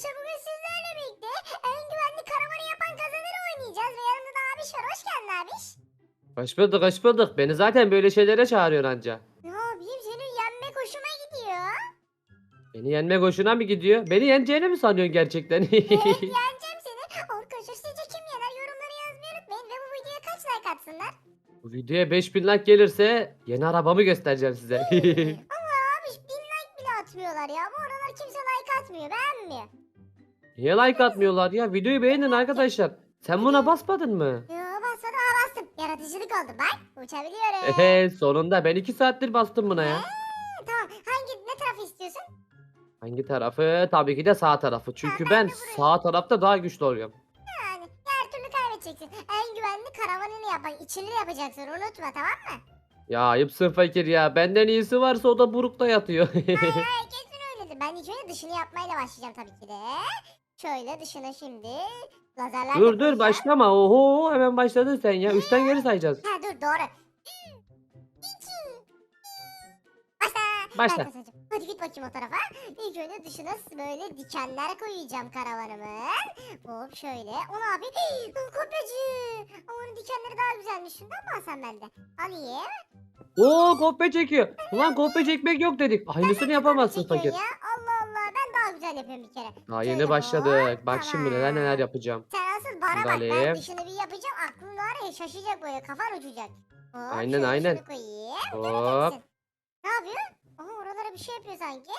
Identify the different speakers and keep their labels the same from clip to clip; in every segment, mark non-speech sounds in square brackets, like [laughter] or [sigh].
Speaker 1: arkadaşlar bugün sizlerle birlikte en güvenli karavanı yapan kazanır oynayacağız ve yanımda da abiş var. Hoş geldin abiş.
Speaker 2: Hoş bulduk hoş bulduk. Beni zaten böyle şeylere çağırıyorsun anca.
Speaker 1: Ne yapayım seni yenmek hoşuma gidiyor.
Speaker 2: Beni yenmek hoşuna mı gidiyor? Beni yeneceğini mi sanıyorsun gerçekten?
Speaker 1: Evet [laughs] yeneceğim seni. Arkadaşlar sizce kim yener yorumları yazmayı unutmayın ve bu videoya kaç like atsınlar.
Speaker 2: Bu videoya 5000 like gelirse yeni arabamı göstereceğim size. [laughs]
Speaker 1: Ama abiş bin like bile atmıyorlar ya. Bu aralar kimse like atmıyor beğenmiyor.
Speaker 2: Niye like atmıyorlar ya? Videoyu beğenin arkadaşlar. Sen buna basmadın mı?
Speaker 1: Yo bastım ha bastım. Yaratıcılık oldu bak. Uçabiliyorum.
Speaker 2: Ehe sonunda ben 2 saattir bastım buna ya.
Speaker 1: Ha, tamam hangi ne tarafı istiyorsun?
Speaker 2: Hangi tarafı? Tabii ki de sağ tarafı. Çünkü ben sağ tarafta daha güçlü oluyorum.
Speaker 1: Yani her türlü kaybedeceksin. En güvenli karavanını yapan içini yapacaksın unutma tamam mı?
Speaker 2: Ya ayıpsın fakir ya. Benden iyisi varsa o da burukta yatıyor. [laughs]
Speaker 1: Hayır kesin öyledir. Ben ilk önce dışını yapmayla başlayacağım tabii ki de. Şöyle dışına şimdi lazerler
Speaker 2: dur dur
Speaker 1: koyacağım.
Speaker 2: başlama. Oho hemen başladın sen ya. Üçten geri sayacağız.
Speaker 1: Ha dur doğru. Başla.
Speaker 2: Başla.
Speaker 1: Kazanacağım. Hadi git bakayım o tarafa. İlk önce dışına böyle dikenler koyacağım karavanımın. Hop şöyle. O ne abi? Kopyacı. Ama onun dikenleri daha güzelmiş. Şundan mı alsam ben de? Alayım.
Speaker 2: Oo kopya çekiyor. Ulan kopya çekmek yok dedik. Aynısını yapamazsın
Speaker 1: Çekiyor
Speaker 2: fakir.
Speaker 1: Ya. Allah Allah ben daha güzel yapıyorum bir kere.
Speaker 2: Daha
Speaker 1: Şöyle
Speaker 2: yeni
Speaker 1: hop,
Speaker 2: başladık. Bak şimdi neler neler yapacağım.
Speaker 1: Sen asıl bana bak ben
Speaker 2: Galim.
Speaker 1: dışını bir yapacağım aklın var ya şaşacak böyle kafan uçacak. Hop,
Speaker 2: Aynen,
Speaker 1: şöyle
Speaker 2: aynen.
Speaker 1: Şunu koyayım.
Speaker 2: Hop.
Speaker 1: göreceksin. Ne yapıyor? Aha oralara bir şey yapıyor sanki.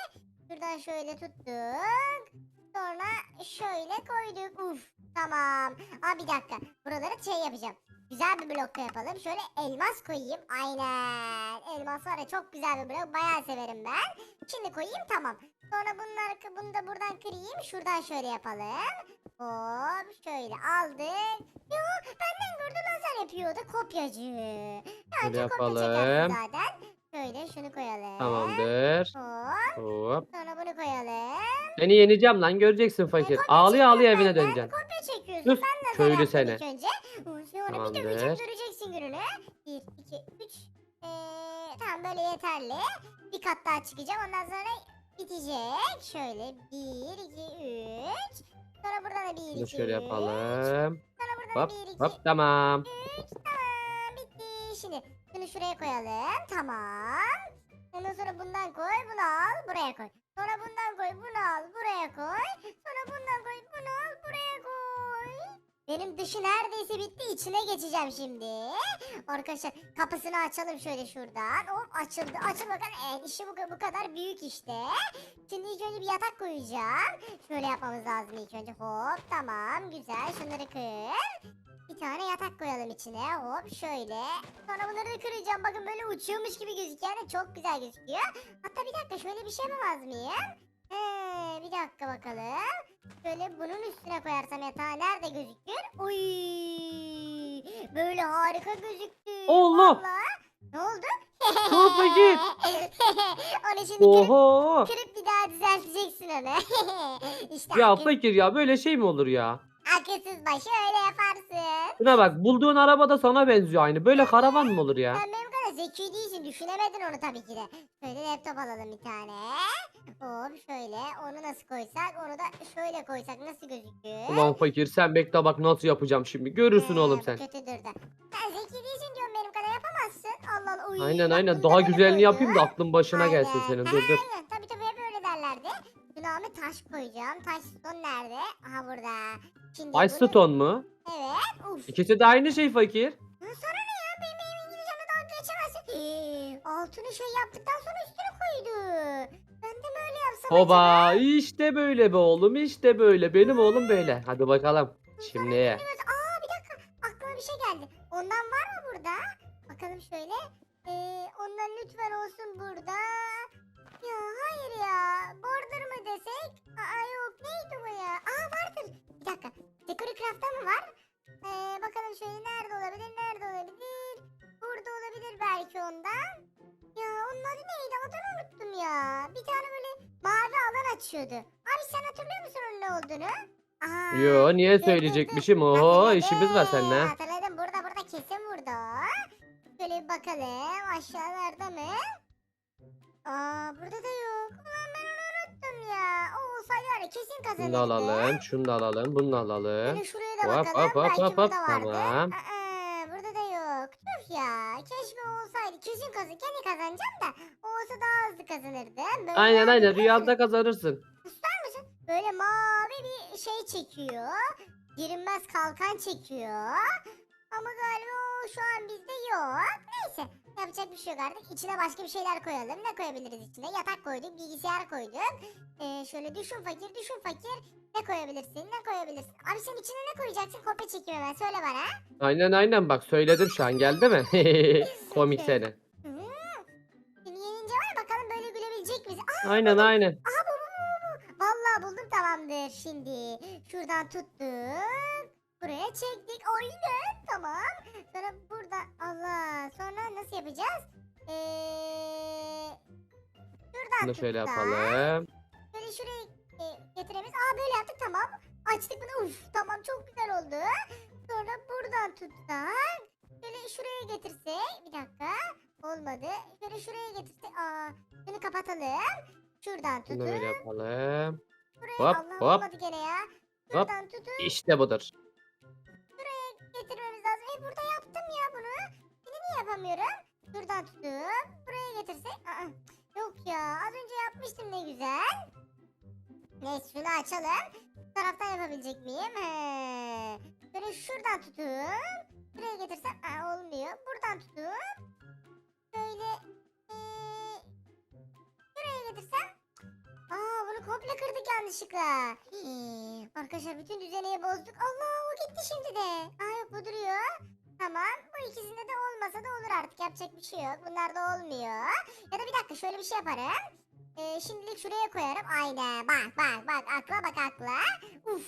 Speaker 1: Şuradan şöyle tuttuk. Sonra şöyle koyduk. Uf tamam. Aa bir dakika. Buraları şey yapacağım. Güzel bir blok yapalım. Şöyle elmas koyayım. Aynen. Elmas var ya çok güzel bir blok. Bayağı severim ben. Şimdi koyayım tamam. Sonra bunları bunu da buradan kırayım. Şuradan şöyle yapalım. Hop şöyle aldık. Yo benden gördü lazer yapıyordu kopyacı. Ya
Speaker 2: Şöyle
Speaker 1: çok kopya
Speaker 2: yapalım.
Speaker 1: zaten. Şöyle şunu koyalım.
Speaker 2: Tamamdır.
Speaker 1: Hop
Speaker 2: Hop.
Speaker 1: sonra bunu koyalım.
Speaker 2: Seni yeneceğim lan göreceksin fakir.
Speaker 1: kopya
Speaker 2: Ağlıyor ağlıyor evine
Speaker 1: de.
Speaker 2: döneceksin.
Speaker 1: Kopya çekiyorsun.
Speaker 2: Sus,
Speaker 1: ben
Speaker 2: köylü
Speaker 1: yaptım
Speaker 2: seni.
Speaker 1: ilk önce. Sonra bir
Speaker 2: Tamamdır.
Speaker 1: döveceğim göreceksin gününü. 1, 2, 3. Ee, tamam böyle yeterli. Bir kat daha çıkacağım ondan sonra bitecek. Şöyle 1, 2, 3. Sonra buradan da 1, 2,
Speaker 2: Bunu
Speaker 1: 3.
Speaker 2: şöyle yapalım.
Speaker 1: Sonra buradan
Speaker 2: Hop
Speaker 1: da 1, 2,
Speaker 2: hop tamam.
Speaker 1: 3. Tamam. Şimdi şunu şuraya koyalım. Tamam. Ondan sonra bundan koy bunu al buraya koy. Sonra bundan koy bunu al buraya koy. Sonra bundan koy bunu al buraya koy. Benim dışı neredeyse bitti. içine geçeceğim şimdi. Arkadaşlar kapısını açalım şöyle şuradan. Hop açıldı. Açıl bakalım. Evet işi bu, bu kadar büyük işte. Şimdi ilk önce bir yatak koyacağım. Şöyle yapmamız lazım ilk önce. Hop tamam güzel. Şunları kır. Bir tane yatak koyalım içine. Hop şöyle. Sonra bunları da kıracağım. Bakın böyle uçuyormuş gibi gözüküyor. Yani çok güzel gözüküyor. Hatta bir dakika şöyle bir şey yapamaz mıyım? He, bir dakika bakalım. Şöyle bunun üstüne koyarsam yatağı nerede gözükür? Uy, böyle harika gözüktü.
Speaker 2: Allah!
Speaker 1: Vallahi. Ne oldu?
Speaker 2: Çok [laughs]
Speaker 1: onu şimdi kırıp,
Speaker 2: Oho.
Speaker 1: kırıp bir daha düzelteceksin onu. [laughs] işte
Speaker 2: Ya fakir ya böyle şey mi olur ya?
Speaker 1: Akılsız başı öyle yaparsın.
Speaker 2: Şuna bak bulduğun araba da sana benziyor aynı. Böyle karavan mı olur ya?
Speaker 1: Sen benim kadar zeki değilsin. Düşünemedin onu tabii ki de. Şöyle laptop alalım bir tane. Hop şöyle. Onu nasıl koysak? Onu da şöyle koysak nasıl gözükür?
Speaker 2: Ulan fakir sen bekle bak nasıl yapacağım şimdi. Görürsün
Speaker 1: Ee,
Speaker 2: oğlum
Speaker 1: bu
Speaker 2: sen.
Speaker 1: Kötüdür de. Sen zeki değilsin diyorum benim kadar yapamazsın. Allah Allah. Uy,
Speaker 2: Aynen
Speaker 1: bak
Speaker 2: aynen
Speaker 1: bunu da
Speaker 2: daha
Speaker 1: böyle
Speaker 2: güzelini yapayım da aklın başına gelsin
Speaker 1: Aynen.
Speaker 2: senin. Dur dur.
Speaker 1: Aynen. Taş koyacağım. Taş son nerede? Aha burada. Şimdi
Speaker 2: Ay
Speaker 1: bunu-
Speaker 2: stone mu?
Speaker 1: Evet. Uf.
Speaker 2: İkisi de aynı şey fakir.
Speaker 1: Ha, Sana ne ya? Benim benim İngilizcemle dalga geçemezsin. Ee, altını şey yaptıktan sonra üstüne koydu. Ben de mi öyle yapsam acaba?
Speaker 2: Hoba işte böyle be oğlum işte böyle. Benim oğlum böyle. Hadi bakalım. Şimdi.
Speaker 1: Evet. Aa bir dakika. Aklıma bir şey geldi. Ondan var mı burada? Bakalım şöyle. Ee, ondan lütfen olsun burada. Hayır ya. Border mı desek? Aa yok neydi bu ya? Aa vardır. Bir dakika. Decory Craft'ta mı var? Ee, bakalım şöyle nerede olabilir? Nerede olabilir? Burada olabilir belki ondan. Ya onun adı neydi? Adını unuttum ya. Bir tane böyle mavi alan açıyordu. Abi sen hatırlıyor musun onun ne olduğunu? Aa,
Speaker 2: Yo niye
Speaker 1: dur, dur, dur.
Speaker 2: söyleyecekmişim? Oho işimiz var seninle. ha.
Speaker 1: Hatırladım burada burada kesin burada. Şöyle bir bakalım aşağılarda mı? Aa burada da yok. Ulan ben onu unuttum ya. O olsaydı var ya kesin
Speaker 2: Bunu
Speaker 1: kazanırdı.
Speaker 2: da alalım. Şunu da alalım. Bunu da alalım.
Speaker 1: Şöyle şuraya da
Speaker 2: Hop,
Speaker 1: bakalım.
Speaker 2: hop, hop,
Speaker 1: Belki
Speaker 2: hop,
Speaker 1: burada
Speaker 2: hop.
Speaker 1: vardı.
Speaker 2: Tamam.
Speaker 1: Aa, burada da yok. Tüh ya. Keşke olsaydı. Kesin kazan. Kendi kazanacağım da. Olsa daha hızlı kazanırdım. Böyle
Speaker 2: Aynen aynen.
Speaker 1: yapabiliyor
Speaker 2: Rüyada
Speaker 1: musun?
Speaker 2: kazanırsın.
Speaker 1: Böyle mavi bir şey çekiyor. Girilmez kalkan çekiyor. Ama galiba o şu an bizde yok. Neyse. Yapacak bir şey yok artık. İçine başka bir şeyler koyalım. Ne koyabiliriz içine? Yatak koyduk, bilgisayar koyduk. Ee, şöyle düşün fakir, düşün fakir. Ne koyabilirsin, ne koyabilirsin? Abi sen içine ne koyacaksın? Kopya çekeyim hemen. Söyle bana.
Speaker 2: Aynen aynen bak söyledim şu an geldi mi? [laughs] Komik seni.
Speaker 1: Hmm. Seni yenince var ya, bakalım böyle gülebilecek misin? Aa,
Speaker 2: Aynen aynen.
Speaker 1: Aha bu bu bu bu. Vallahi buldum tamamdır şimdi. Şuradan tuttuk. Buraya çektik. Aynen tamam. Sonra burada Allah. Sonra nasıl yapacağız? Ee, şuradan
Speaker 2: Bunu da şöyle
Speaker 1: tuttuk.
Speaker 2: yapalım.
Speaker 1: Böyle şuraya e, getiremeyiz. Aa böyle yaptık tamam. Açtık bunu. Uf tamam çok güzel oldu. Sonra buradan tuttuk. Şöyle şuraya getirsek. Bir dakika. Olmadı. Şöyle şuraya getirsek. Aa, şunu kapatalım. Şuradan
Speaker 2: Bunu da böyle yapalım.
Speaker 1: buraya
Speaker 2: Hop,
Speaker 1: Allah
Speaker 2: hop.
Speaker 1: olmadı gene ya. Şuradan tutup
Speaker 2: İşte budur.
Speaker 1: Getirmemiz lazım. E burada yaptım ya bunu. Yine niye yapamıyorum? Şuradan tutup buraya getirsek. Aa, yok ya az önce yapmıştım ne güzel. Neyse şunu açalım. Bu taraftan yapabilecek miyim? He. Böyle şuradan tutup buraya getirsem aa, olmuyor. Buradan tutup böyle ee, şuraya getirsem Aa bunu komple kırdık yanlışlıkla. Hii, Arkadaşlar bütün düzeneyi bozduk. Allah o gitti şimdi de. Aa bu duruyor. Tamam bu ikisinde de olmasa da olur artık yapacak bir şey yok. Bunlar da olmuyor. Ya da bir dakika şöyle bir şey yaparım. Ee, şimdilik şuraya koyarım. Aynen bak bak bak akla bak akla. Uf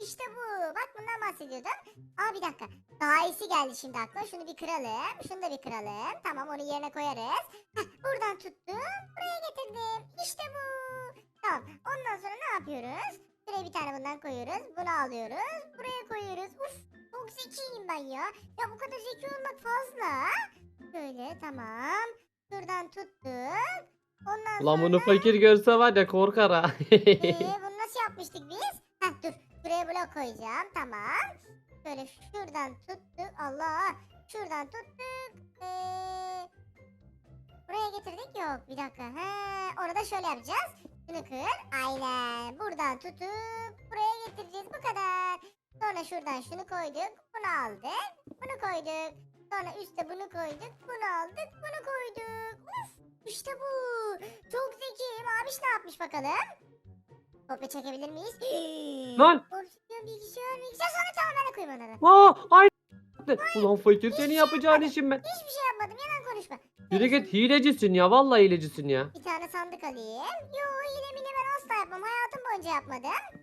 Speaker 1: işte bu. Bak bundan bahsediyordum. Aa bir dakika. Daha iyisi geldi şimdi aklıma. Şunu bir kıralım. Şunu da bir kıralım. Tamam onu yerine koyarız. Heh, buradan tuttum. Buraya getirdim. İşte bu. Tamam. Ondan sonra ne yapıyoruz? Buraya bir tane bundan koyuyoruz. Bunu alıyoruz. Buraya koyuyoruz. Uf. Çok zekiyim ben ya. Ya bu kadar zeki olmak fazla. Böyle tamam. Şuradan tuttuk. Ondan
Speaker 2: Ulan
Speaker 1: sonra...
Speaker 2: bunu fakir görse var ya korkar ha.
Speaker 1: Ee, [laughs] bunu nasıl yapmıştık biz? Heh dur. Buraya blok koyacağım. Tamam. Şöyle şuradan tuttuk. Allah. Şuradan tuttuk. Ee, buraya getirdik. Yok bir dakika. He, onu da şöyle yapacağız. Kır. Aynen. Buradan tutup buraya getireceğiz. Bu kadar. Sonra şuradan şunu koyduk. Bunu aldık. Bunu koyduk. Sonra üstte bunu koyduk. Bunu aldık. Bunu koyduk. Uf. İşte bu. Çok zekiyim. Abiş ne yapmış bakalım? Kopya çekebilir miyiz? [gasps]
Speaker 2: Lan!
Speaker 1: Opsiyon bilgisayar bilgisayar sonra tamam ben de koyayım da.
Speaker 2: Aa, aynı. Ulan fakir senin yapacağın işin ben.
Speaker 1: Hiçbir şey yapmadım yalan konuşma.
Speaker 2: Yürü git hilecisin ya vallahi hilecisin ya.
Speaker 1: Bir tane sandık alayım. Yo yapmam. Hayatım boyunca yapmadım.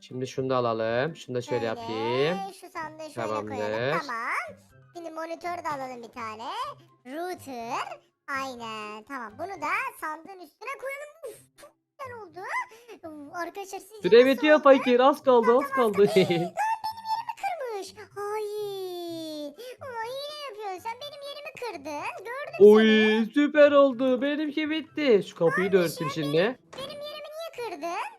Speaker 2: Şimdi şunu da alalım. Şunu da şöyle yapayım.
Speaker 1: Şu sandığı şöyle
Speaker 2: Tamamdır.
Speaker 1: koyalım. Tamam. Şimdi monitör de alalım bir tane. Router. Aynen. Tamam. Bunu da sandığın üstüne koyalım. Uf, çok güzel oldu. Uf, arkadaşlar sizce
Speaker 2: Süre bitiyor fakir az kaldı az kaldı. [laughs]
Speaker 1: kırmış. Hayır. Ulan hile yapıyorsun. Sen benim yerimi kırdın. Gördüm seni.
Speaker 2: Oy süper oldu. Benimki bitti. Şu kapıyı da örtün şimdi.
Speaker 1: Benim yerimi kırdın?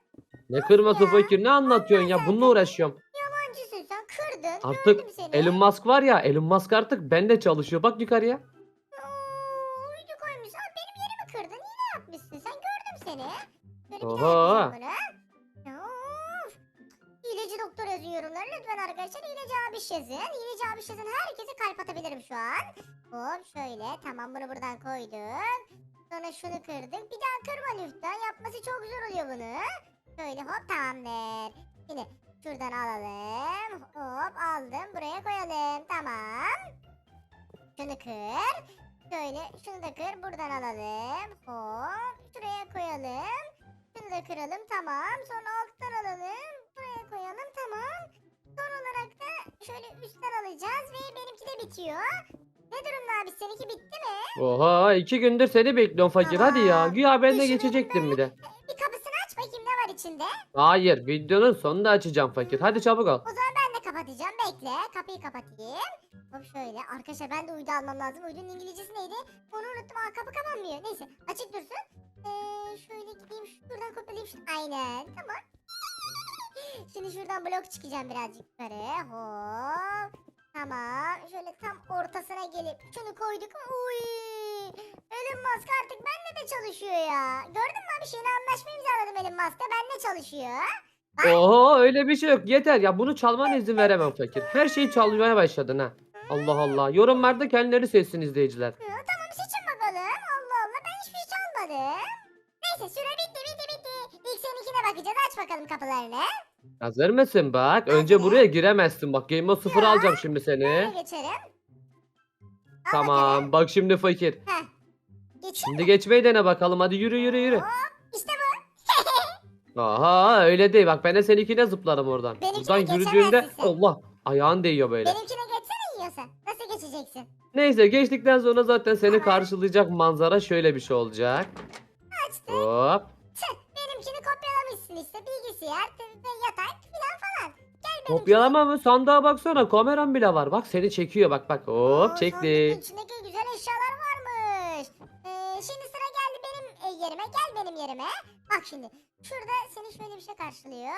Speaker 2: Ne kırması fakir ne anlatıyorsun ya bununla uğraşıyorum.
Speaker 1: Yalancısın sen kırdın.
Speaker 2: Artık
Speaker 1: Gördüm seni.
Speaker 2: Elon Musk var ya Elon Musk artık bende çalışıyor bak yukarıya.
Speaker 1: Oo, uydu koymuş. Ama benim yerimi kırdın. Hile yapmışsın. Sen gördüm seni. Böyle bir
Speaker 2: Oho.
Speaker 1: daha yapacağım bunu. Ya, of. Hileci doktor yazın yorumlara. Lütfen arkadaşlar hileci abiş yazın. Hileci abiş yazın. Herkese kalp atabilirim şu an. Hop şöyle. Tamam bunu buradan koyduk. Sonra şunu kırdık. Bir daha kırma lütfen. Yapması çok zor oluyor bunu. Şöyle hop tamamdır. Şimdi şuradan alalım. Hop aldım. Buraya koyalım. Tamam. Şunu kır. Şöyle şunu da kır. Buradan alalım. Hop. Şuraya koyalım. Şunu da kıralım. Tamam. Sonra alttan alalım. Buraya koyalım. Tamam. Son olarak da şöyle üstten alacağız ve benimki de bitiyor. Ne durumda abi? Seninki bitti mi?
Speaker 2: Oha iki gündür seni bekliyorum fakir hadi ya. Güya ben de geçecektim bir de.
Speaker 1: Bir kapısını aç bakayım ne var içinde.
Speaker 2: Hayır videonun sonunda açacağım fakir. Hadi çabuk ol.
Speaker 1: O zaman ben de kapatacağım. Bekle. Kapıyı kapatayım. Hop şöyle. Arkadaşlar ben de uydu almam lazım. Uydunun İngilizcesi neydi? Onu unuttum. Aa, kapı kapanmıyor. Neyse. Açık dursun. Ee, şöyle gideyim. Şuradan kopyalayayım. Şu... Aynen. Tamam. Şimdi şuradan blok çıkacağım birazcık yukarı. Hop. Tamam. Şöyle tam ortasına gelip şunu koyduk. Uy. Elon Musk artık benimle de çalışıyor ya. Gördün mü abi şeyini anlaşma imzaladım Elon Musk'la. Benimle çalışıyor.
Speaker 2: Oho öyle bir şey yok. Yeter ya bunu çalmana izin veremem fakir. Her şeyi çalmaya başladın ha. Allah Allah. Yorumlarda kendileri seçsin izleyiciler.
Speaker 1: Hı, tamam seçin bakalım. Allah Allah ben hiçbir şey çalmadım. Neyse süre bitti bitti bitti. İlk seninkine bakacağız. Aç bakalım kapılarını.
Speaker 2: Hazır mısın bak? Önce buraya giremezsin bak. Game of 0 alacağım şimdi seni.
Speaker 1: geçerim. Al bakalım.
Speaker 2: Tamam bak şimdi fakir.
Speaker 1: Heh.
Speaker 2: Şimdi geçmeyi dene bakalım. Hadi yürü yürü yürü.
Speaker 1: İşte bu. [laughs]
Speaker 2: Aha öyle değil. Bak ben de seninkine zıplarım oradan.
Speaker 1: Benimkine
Speaker 2: Buradan
Speaker 1: geçemezsin
Speaker 2: yürüdüğünde
Speaker 1: sen.
Speaker 2: Allah ayağın değiyor böyle.
Speaker 1: Benimkine geçsene yiyorsa. Nasıl geçeceksin?
Speaker 2: Neyse geçtikten sonra zaten seni karşılayacak manzara şöyle bir şey olacak.
Speaker 1: Açtı.
Speaker 2: Hop.
Speaker 1: Tüh, benimkini kopyalamışsın işte. Bilgisayar
Speaker 2: Kopyalama mı? Sandığa baksana. Kameram bile var. Bak seni çekiyor. Bak bak. Hop çekti.
Speaker 1: İçindeki güzel eşyalar varmış. Ee, şimdi sıra geldi benim e, yerime. Gel benim yerime. Bak şimdi. Şurada seni şöyle bir şey karşılıyor.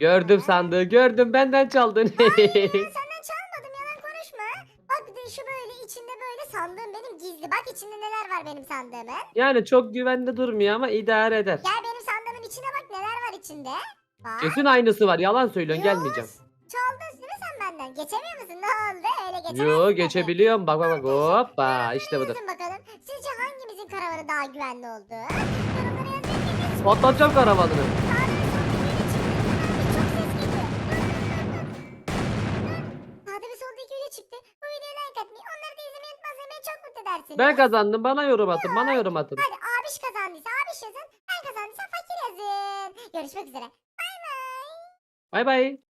Speaker 2: Gördüm sandığı. Gördüm. Benden çaldın.
Speaker 1: Hayır [laughs] senden çalmadım yalan konuşma. Bak bir de şu böyle içinde böyle sandığım benim gizli. Bak içinde neler var benim sandığımın.
Speaker 2: yani çok güvende durmuyor ama idare eder.
Speaker 1: Gel benim sandığımın içine bak neler var içinde. Bak.
Speaker 2: Kesin aynısı var. Yalan söylüyorsun.
Speaker 1: Yok,
Speaker 2: Gelmeyeceğim.
Speaker 1: Çaldın mi sen benden? Geçemiyor musun? Ne oldu? Öyle geçemezsin.
Speaker 2: Yo
Speaker 1: tabii.
Speaker 2: geçebiliyorum. Bak bak bak. Hoppa. işte budur.
Speaker 1: Yazın bakalım. Sizce hangimizin karavanı daha güvenli oldu? Yorumlara yazın.
Speaker 2: Patlatacağım karavanını.
Speaker 1: Sağda ve solda iki video çıktı. Bu videoya like atmayı, onları da izlemeyi unutmazsanız beni çok mutlu edersiniz.
Speaker 2: Ben kazandım. Bana yorum atın. Bana yorum atın.
Speaker 1: Hadi abiş kazandıysa abiş yazın. Ben kazandıysam fakir yazın. Görüşmek üzere.
Speaker 2: Bye bye.